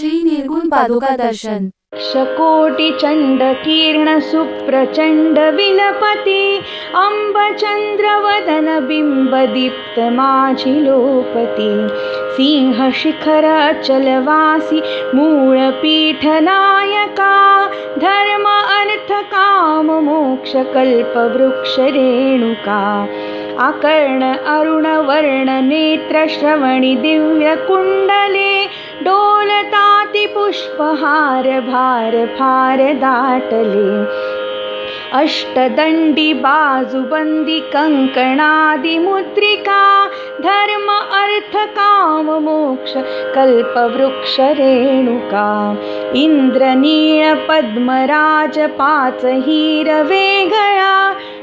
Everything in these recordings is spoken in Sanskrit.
श्री निर्गुण पादुका दर्शन शकोटिचण्डकीर्णसुप्रचण्ड विलपति अम्बचन्द्रवदनबिम्बदीप्तमाझिलोपति सिंहशिखरचलवासि मूळपीठनायका धर्म अर्थकाममोक्षकल्पवृक्षरेणुका अकर्ण अरुणवर्णनेत्रश्रवणि दिव्यकुण्डले डोलतातिपुष्पहार भार फार दाटले अष्टदण्डि बाजुबन्दि कङ्कणादिमुद्रिका धर्म अर्थकाममोक्ष कल्पवृक्षरेणुका इन्द्रनीळपद्मराजपाचहीरवेगळा चन्द्रहार वेगळा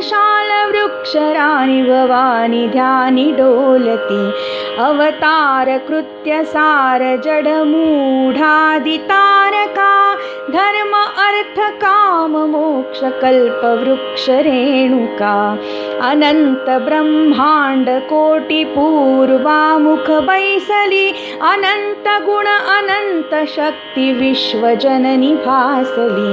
विशालशालवृक्षराणि भवानि ध्यानि डोलति अवतारकृत्य सारजडमूढादितारका धर्म अर्थकाममोक्षकल्पवृक्षरेणुका अनन्तब्रह्माण्डकोटिपूर्वामुखबैसलि अनन्तगुण अनन्तशक्तिविश्वजननि भासलि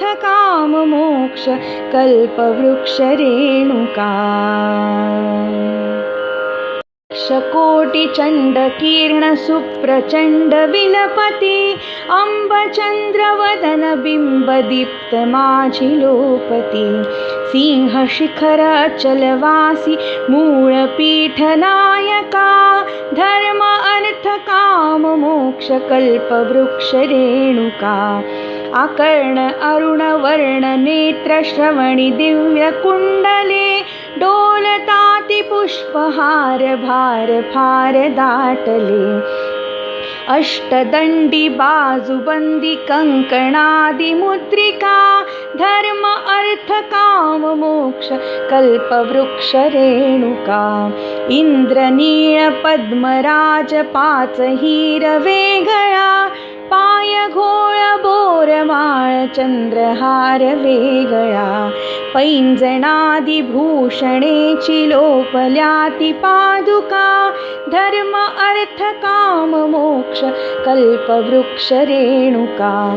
अर्थकाममोक्ष कल्पवृक्षरेणुका। शकोटिचण्डकीर्णसुप्रचण्ड विलपति अम्बचन्द्रवदनबिम्बदीप्तमाझिलोपति सिंहशिखरचलवासि मूळपीठनायका धर्म अर्थकाममोक्षकल्पवृक्षरेणुका अकर्ण अरुणवर्णनेत्रश्रवणि दिव्यकुण्डले डोलतातिपुष्पहार भार फार दाटले। अष्टदण्डि बाजुबन्दि कङ्कणादिमुद्रिका धर्म अर्थकाममोक्ष कल्पवृक्षरेणुका इन्द्रनीळपद्मराजपाचहीरवेगळा चन्द्रहार वेगळा. पैञ्जणादिभूषणे चिलोपल्याति पादुका. धर्म अर्थकाममोक्ष कल्पवृक्षरेणुका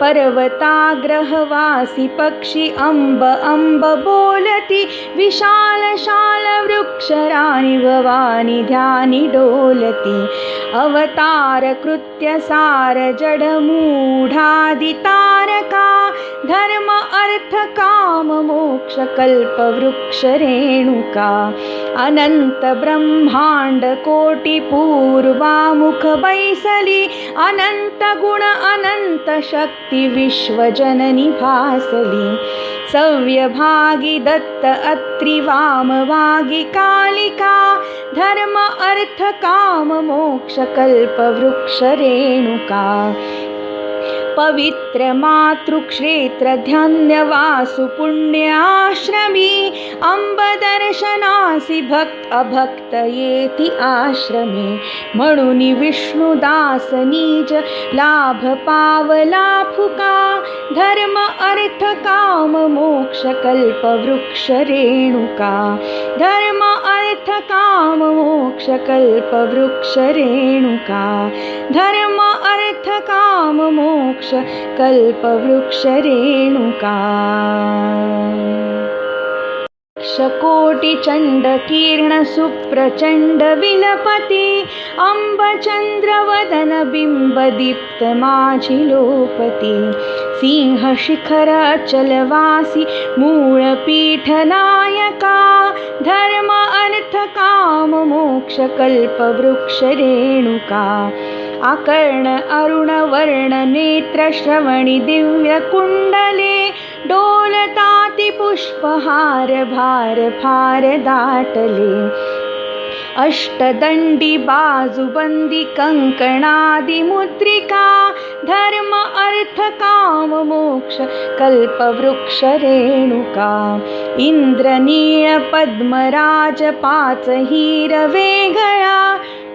पर्वताग्रहवासि पक्षि अम्ब अम्ब बोलति विशालशालवृक्षराणि भवानि ध्यानि डोलति। अवतारकृत्य सारजडमूढादितारका धर्म अर्थकाममोक्षकल्पवृक्षरेणुका अनन्तब्रह्माण्डकोटिपूर्वामुखबैसलि अनन्तगुण अनन्तशक्ति शक्ति विश्वजननि भासली सव्यभागी दत्त अत्रि वामवागी कालिका धर्म अर्थ काम मोक्ष पवित्र पुण्याश्रमी अंबदर्शनासि भक्त अभक्त येति आश्रमे म्हणून विष्णुदास नीज लाभ पावला फुका धर्म अर्थ काम मोक्ष कल्प वृक्ष रेणुका धर्म अर्थ काम मोक्ष कल्प वृक्ष रेणुका धर्म अर्थ काम मोक्ष कल्प वृक्ष रेणुका कोटिचण्ड किरण सुप्रचण्ड विलपति अम्बचन्द्रवदन बिम्बदीप्त माझि लोपति सिंहशिखर अचलवासि मूळपीठनायका धर्म अर्थ रेणुका आकर्ण अरुण वर्ण नेत्र श्रवणि दिव्य कुण्डले डोलताति पुष्पहार भार फार दाटले। अष्टदण्डि बाजुबन्दि कङ्कणादिमुद्रिका धर्म अर्थ काम मोक्ष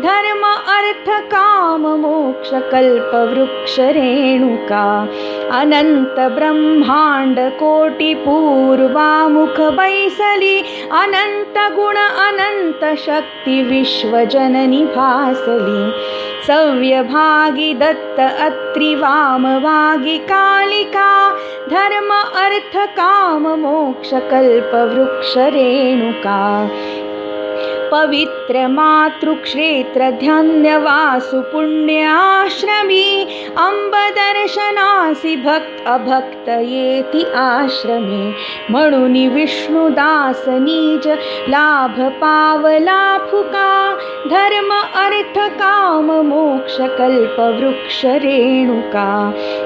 धर्म अर्थ काम मोक्ष कल्प वृक्ष रेणुका अनन्त ब्रह्माण्ड कोटि पूर्वामुख बैसली भासली। सव्यभागी दत्त अत्रि वामवागी कालिका धर्म अर्थ काम मोक्ष कल्प वृक्ष रेणुका पवित्र मातृक्षेत्र ध्यान्यवासु पुण्याश्रमी अंबदर्शनासि भक्त अभक्त येति आश्रमे म्हणून विष्णुदास नीज लाभ पावला फुका धर्म अर्थ काम मोक्ष कल्प वृक्ष रेणुका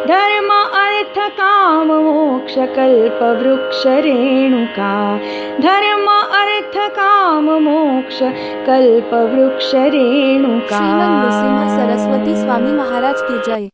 धर्म अर्थ काम मोक्ष कल्प वृक्ष रेणुका धर्म काम मोक्ष रेणु का सरस्वती स्वामी महाराज की जय।